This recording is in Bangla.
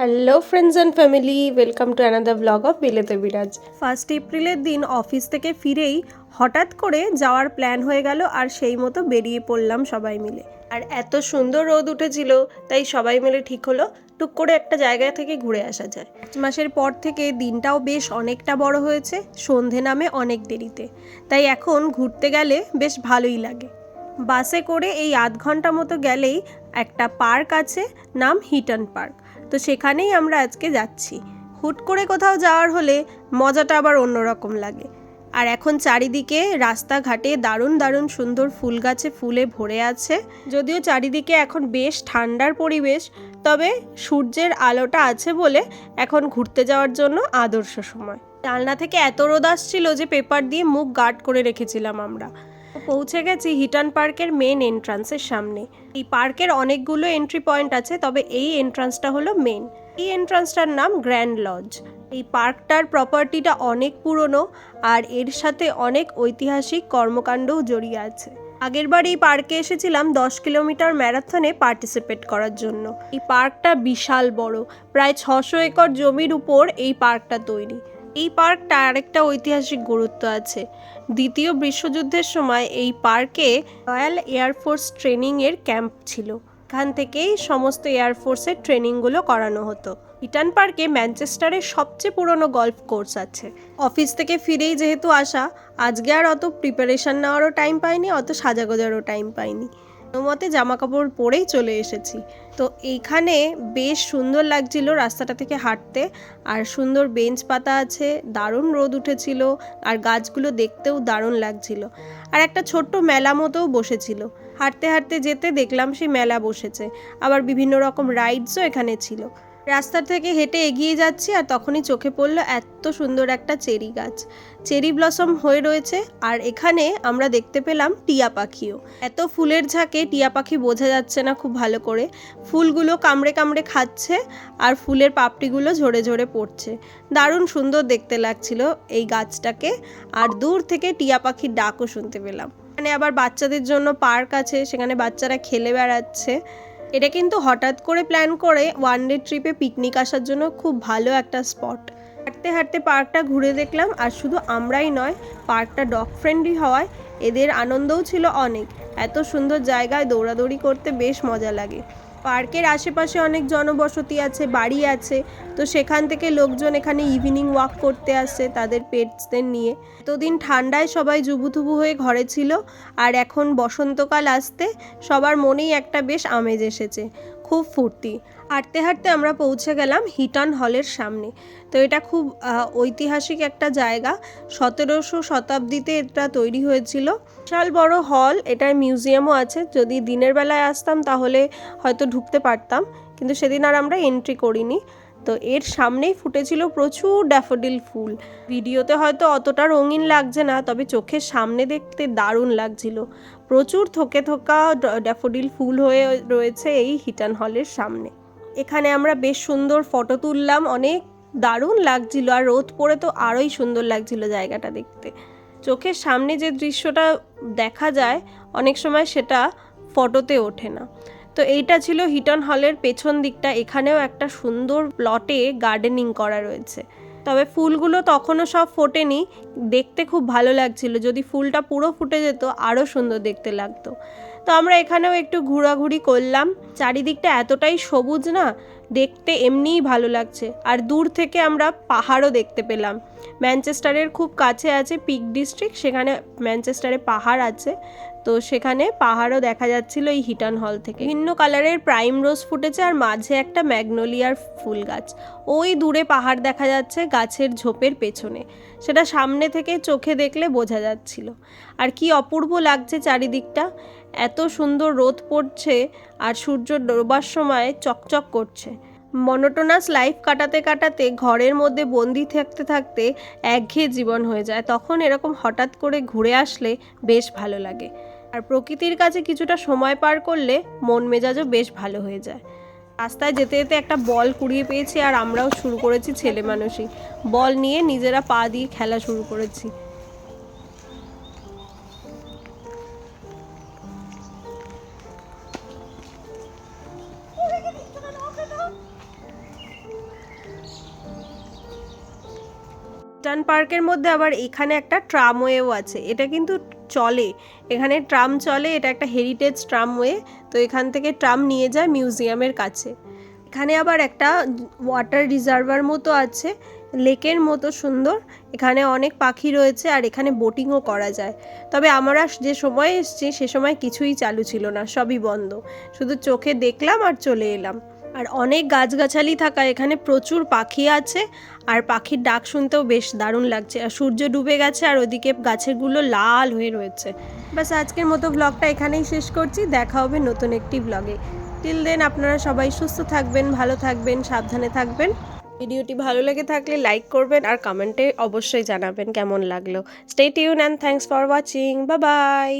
Hello friends and family welcome to another blog of বিলেতে Biraj first এপ্রিলের দিন অফিস থেকে ফিরেই হঠাৎ করে যাওয়ার প্ল্যান হয়ে গেল আর সেই মতো বেরিয়ে পড়লাম সবাই মিলে। আর এত সুন্দর রোদ উঠেছিল তাই সবাই মিলে ঠিক হলো টুক করে একটা জায়গা থেকে ঘুরে আসা যায়। পাঁচ মাসের পর থেকে দিনটাও বেশ অনেকটা বড় হয়েছে সন্ধে নামে অনেক দেরিতে। তাই এখন ঘুরতে গেলে বেশ ভালোই লাগে। বাসে করে এই আধ ঘণ্টা মতো গেলেই একটা পার্ক আছে নাম হিটন পার্ক তো সেখানেই আমরা আজকে যাচ্ছি। হুট করে কোথাও যাওয়ার হলে মজাটা আবার অন্যরকম লাগে। আর এখন চারিদিকে রাস্তাঘাটে দারুণ দারুণ সুন্দর ফুল গাছে ফুলে ভরে আছে। যদিও চারিদিকে এখন বেশ ঠান্ডার পরিবেশ, তবে সূর্যের আলোটা আছে বলে এখন ঘুরতে যাওয়ার জন্য আদর্শ সময়। জানলা থেকে এত রোদ আসছিল যে পেপার দিয়ে মুখ গার্ড করে রেখেছিলাম আমরা। পৌঁছে গেছি হিটান পার্কের মেন এন্ট্রান্সের সামনে। এই পার্কের অনেকগুলো এন্ট্রি পয়েন্ট আছে, তবে এই এন্ট্রান্সটা হলো মেন এই এন্ট্রান্সটার নাম গ্র্যান্ড লজ এই পার্কটার প্রপার্টিটা অনেক পুরনো আর এর সাথে অনেক ঐতিহাসিক কর্মকাণ্ডও জড়িয়ে আছে। আগেরবার এই পার্কে এসেছিলাম দশ কিলোমিটার ম্যারাথনে পার্টিসিপেট করার জন্য। এই পার্কটা বিশাল বড়, প্রায় ছশো একর জমির উপর এই পার্কটা তৈরি। এই পার্কটা আরেকটা ঐতিহাসিক গুরুত্ব আছে। দ্বিতীয় বিশ্বযুদ্ধের সময় এই পার্কে রয়্যাল এয়ারফোর্স ট্রেনিংয়ের ক্যাম্প ছিল। এখান থেকেই সমস্ত এয়ারফোর্সের ট্রেনিংগুলো করানো হতো। ইটান পার্কে ম্যানচেস্টারের সবচেয়ে পুরনো গল্ফ কোর্স আছে। অফিস থেকে ফিরেই যেহেতু আসা, আজকে আর অত প্রিপারেশন নেওয়ারও টাইম পাইনি, অত সাজাগোজারও টাইম পাইনি। মতে জামা কাপড় পরেই চলে এসেছি। তো এইখানে বেশ সুন্দর লাগছিল রাস্তাটা থেকে হাঁটতে। আর সুন্দর বেঞ্চ পাতা আছে, দারুণ রোদ উঠেছিল, আর গাছগুলো দেখতেও দারুণ লাগছিল। আর একটা ছোট্ট মেলা মতোও বসেছিল। হাঁটতে হাঁটতে যেতে দেখলাম সেই মেলা বসেছে। আবার বিভিন্ন রকম রাইডসও এখানে ছিল। রাস্তা থেকে হেঁটে এগিয়ে যাচ্ছি আর তখনই চোখে পড়ল এত সুন্দর একটা চেরি গাছ। চেরি ব্লসম হয়ে রয়েছে আর এখানে আমরা দেখতে পেলাম টিয়া পাখিও। এত ফুলের ঝাঁকে টিয়া পাখি বোঝা যাচ্ছে না খুব ভালো করে। ফুলগুলো কামড়ে কামড়ে খাচ্ছে আর ফুলের পাপড়িগুলো ঝরে ঝরে পড়ছে। দারুণ সুন্দর দেখতে লাগছিল এই গাছটাকে আর দূর থেকে টিয়া পাখির ডাকও শুনতে পেলাম। এখানে আবার বাচ্চাদের জন্য পার্ক আছে, সেখানে বাচ্চারা খেলে বেড়াচ্ছে। এটা কিন্তু হঠাৎ করে প্ল্যান করে ওয়ান ডে ট্রিপে পিকনিক আসার জন্য খুব ভালো একটা স্পট হাঁটতে হাঁটতে পার্কটা ঘুরে দেখলাম, আর শুধু আমরাই নয় পার্কটা ডগ ফ্রেন্ডলি হওয়ায় এদের আনন্দও ছিল অনেক। এত সুন্দর জায়গায় দৌড়াদৌড়ি করতে বেশ মজা লাগে। পার্কের আশেপাশে অনেক জনবসতি আছে, বাড়ি আছে। তো সেখান থেকে লোকজন এখানে ইভিনিং ওয়াক করতে আসে তাদের পেটসদের নিয়ে। এতদিন ঠান্ডায় সবাই জুবুথুবু হয়ে ঘরে ছিল। আর এখন বসন্তকাল আসতে সবার মনেই একটা বেশ আমেজ এসেছে। খুব ফুর্তি। হাঁটতে হাঁটতে আমরা পৌঁছে গেলাম হিটন হলের সামনে। তো এটা খুব ঐতিহাসিক একটা জায়গা। সতেরোশো শতাব্দীতে এটা তৈরি হয়েছিল। বিশাল বড় হল, এটার মিউজিয়ামও আছে। যদি দিনের বেলায় আসতাম তাহলে হয়তো ঢুকতে পারতাম। কিন্তু সেদিন আর আমরা এন্ট্রি করিনি। তো এর সামনেই ফুটেছিল প্রচুর ড্যাফোডিল ফুল। ভিডিওতে হয়তো অতটা রঙিন লাগছে না, তবে চোখের সামনে দেখতে দারুণ লাগছিল। প্রচুর থোকে থোকা ড্যাফোডিল ফুল হয়ে রয়েছে এই হিটান হলের সামনে। এখানে আমরা বেশ সুন্দর ফটো তুললাম, অনেক দারুণ লাগছিল আর রোদ পড়ে তো আরোই সুন্দর লাগছিল জায়গাটা দেখতে। চোখের সামনে যে দৃশ্যটা দেখা যায়, অনেক সময় সেটা ফটোতে ওঠে না। তো এইটা ছিল হিটন হলের পেছন দিকটা। এখানেও একটা সুন্দর প্লটে গার্ডেনিং করা রয়েছে। তবে ফুলগুলো তখনও সব ফোটেনি। দেখতে খুব ভালো লাগছিল। যদি ফুলটা পুরো ফুটে যেত আরও সুন্দর দেখতে লাগতো। তো আমরা এখানেও একটু ঘোরাঘুরি করলাম। চারিদিকটা এতটাই সবুজ না দেখতে এমনিই ভালো লাগছে। আর দূর থেকে আমরা পাহাড়ও দেখতে পেলাম। ম্যানচেস্টারের খুব কাছে আছে পিক ডিস্ট্রিক্ট, সেখানে ম্যানচেস্টারে পাহাড় আছে। তো সেখানে পাহাড়ও দেখা যাচ্ছিল এই হিটান হল থেকে। ভিন্ন কালারের প্রাইম রোজ ফুটেছে আর মাঝে একটা ম্যাগনোলিয়ার ফুল গাছ। ওই দূরে পাহাড় দেখা যাচ্ছে গাছের ঝোপের পেছনে। সেটা সামনে থেকে চোখে দেখলে বোঝা যাচ্ছিল। আর কি অপূর্ব লাগছে চারিদিকটা। এত সুন্দর রোদ পড়ছে আর সূর্য ডোবার সময় চকচক করছে। মনোটোনাস লাইফ কাটাতে কাটাতে, ঘরের মধ্যে বন্দি থাকতে থাকতে একঘেয়ে জীবন হয়ে যায়। তখন এরকম হঠাৎ করে ঘুরে আসলে বেশ ভালো লাগে। আর প্রকৃতির কাছে কিছুটা সময় পার করলে মন মেজাজও বেশ ভালো হয়ে যায়। রাস্তায় যেতে যেতে একটা বল কুড়িয়ে পেয়েছি আর আমরাও শুরু করেছি ছেলে মানুষই। বল নিয়ে নিজেরা পা দিয়ে খেলা শুরু করেছি। উজান পার্কের মধ্যে আবার এখানে একটা ট্রামওয়েও আছে। এটা কিন্তু চলে। এখানে ট্রাম চলে, এটা একটা হেরিটেজ ট্রামওয়ে তো এখান থেকে ট্রাম নিয়ে যায় মিউজিয়ামের কাছে। এখানে আবার একটা ওয়াটার রিজার্ভার মতো আছে লেকের মতো সুন্দর। এখানে অনেক পাখি রয়েছে আর এখানে বোটিংও করা যায়। তবে আমরা যে সময় এসেছি, সে সময় কিছুই চালু ছিল না, সবই বন্ধ। শুধু চোখে দেখলাম আর চলে এলাম। আর অনেক গাছগাছালি থাকা এখানে প্রচুর পাখি আছে, আর পাখির ডাক শুনতেও বেশ দারুণ লাগছে। আর সূর্য ডুবে গেছে আর ওদিকে গাছেরগুলো লাল হয়ে রয়েছে। ব্যাস, আজকের মতো ব্লগটা এখানেই শেষ করছি। দেখা হবে নতুন একটি ব্লগে টিল দেন আপনারা সবাই সুস্থ থাকবেন, ভালো থাকবেন, সাবধানে থাকবেন। ভিডিওটি ভালো লেগে থাকলে লাইক করবেন আর কমেন্টে অবশ্যই জানাবেন কেমন লাগল। Stay tune and thanks for watching বা বাই